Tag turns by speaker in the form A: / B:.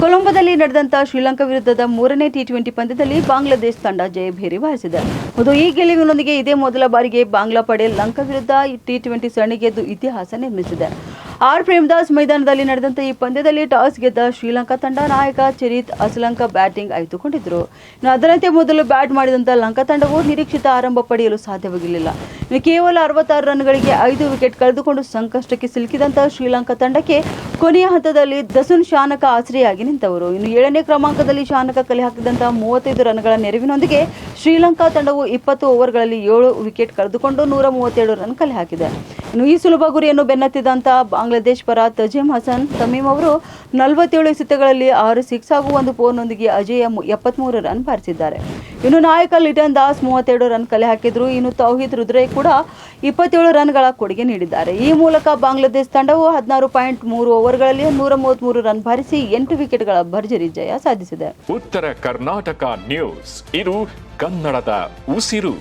A: ಕೊಲಂಬೋದಲ್ಲಿ ನಡೆದಂತ ಶ್ರೀಲಂಕಾ ವಿರುದ್ಧದ ಮೂರನೇ ಟಿ ಟ್ವೆಂಟಿ ಪಂದ್ಯದಲ್ಲಿ ಬಾಂಗ್ಲಾದೇಶ ತಂಡ ಜಯಭೇರಿ ಬಾರಿಸಿದೆ ಮತ್ತು ಈ ಗೆಲುವಿನೊಂದಿಗೆ ಇದೇ ಮೊದಲ ಬಾರಿಗೆ ಬಾಂಗ್ಲಾ ಪಡೆ ಲಂಕಾ ವಿರುದ್ಧ ಟಿ ಟ್ವೆಂಟಿ ಸರಣಿ ಗೆದ್ದು ಇತಿಹಾಸ ನಿರ್ಮಿಸಿದೆ. ಆರ್ ಪ್ರೇಮದಾಸ್ ಮೈದಾನದಲ್ಲಿ ನಡೆದಂತ ಈ ಪಂದ್ಯದಲ್ಲಿ ಟಾಸ್ ಗೆದ್ದ ಶ್ರೀಲಂಕಾ ತಂಡ ನಾಯಕ ಚರಿತ್ ಅಸಲಂಕಾ ಬ್ಯಾಟಿಂಗ್ ಆಯ್ದುಕೊಂಡಿದ್ರು ಇನ್ನು ಅದರಂತೆ ಮೊದಲು ಬ್ಯಾಟ್ ಮಾಡಿದಂತ ಲಂಕಾ ತಂಡವು ನಿರೀಕ್ಷಿತ ಆರಂಭ ಪಡೆಯಲು ಸಾಧ್ಯವಾಗಿರಲಿಲ್ಲ ಕೇವಲ ಅರವತ್ತಾರು ರನ್ಗಳಿಗೆ ಐದು ವಿಕೆಟ್ ಕಳೆದುಕೊಂಡು ಸಂಕಷ್ಟಕ್ಕೆ ಸಿಲುಕಿದಂತ ಶ್ರೀಲಂಕಾ ತಂಡಕ್ಕೆ ಕೊನೆಯ ಹಂತದಲ್ಲಿ ದಸುನ್ ಶಾನಕ ಆಸರೆಯಾಗಿ ನಿಂತವರು. ಇನ್ನು ಏಳನೇ ಕ್ರಮಾಂಕದಲ್ಲಿ ಶಾನಕ ಕಲೆ ಹಾಕಿದಂತಹ ಮೂವತ್ತೈದು ರನ್ಗಳ ನೆರವಿನೊಂದಿಗೆ ಶ್ರೀಲಂಕಾ ತಂಡವು ಇಪ್ಪತ್ತು ಓವರ್ಗಳಲ್ಲಿ ಏಳು ವಿಕೆಟ್ ಕಳೆದುಕೊಂಡು ನೂರ ಮೂವತ್ತೇಳು ರನ್ ಕಲೆ ಹಾಕಿದೆ. ಈ ಸುಲಭ ಗುರಿಯನ್ನು ಬೆನ್ನತ್ತಿದಂತ ಬಾಂಗ್ಲಾದೇಶ್ ಪರ ತಜೀಮ್ ಹಸನ್, ತಮೀಮ್ ಅವರು ನಲವತ್ತೇಳು ಎಸೆತಗಳಲ್ಲಿ ಆರು ಸಿಕ್ಸ್ ಹಾಗೂ ಒಂದು ಫೋನ್ನೊಂದಿಗೆ ಅಜೇಯ ಎಪ್ಪತ್ಮೂರು ರನ್ ಬಾರಿಸಿದ್ದಾರೆ. ಇನ್ನು ನಾಯಕ ಲಿಟನ್ ದಾಸ್ ಮೂವತ್ತೆರಡು ರನ್ ಕಲೆ ಹಾಕಿದ್ರು. ಇನ್ನು ತೌಹಿದ್ ರುದ್ರೇ ಕೂಡ ಇಪ್ಪತ್ತೇಳು ರನ್ಗಳ ಕೊಡುಗೆ ನೀಡಿದ್ದಾರೆ. ಈ ಮೂಲಕ ಬಾಂಗ್ಲಾದೇಶ ತಂಡವು ಹದಿನಾರು ಪಾಯಿಂಟ್ ಮೂರು ಓವರ್ಗಳಲ್ಲಿ ನೂರ ಮೂವತ್ಮೂರು ರನ್ ಬಾರಿಸಿ ಎಂಟು ವಿಕೆಟ್ಗಳ ಭರ್ಜರಿ ಜಯ ಸಾಧಿಸಿದೆ.
B: ಉತ್ತರ ಕರ್ನಾಟಕ ನ್ಯೂಸ್. ಇದು ಕನ್ನಡದ ಉಸಿರು.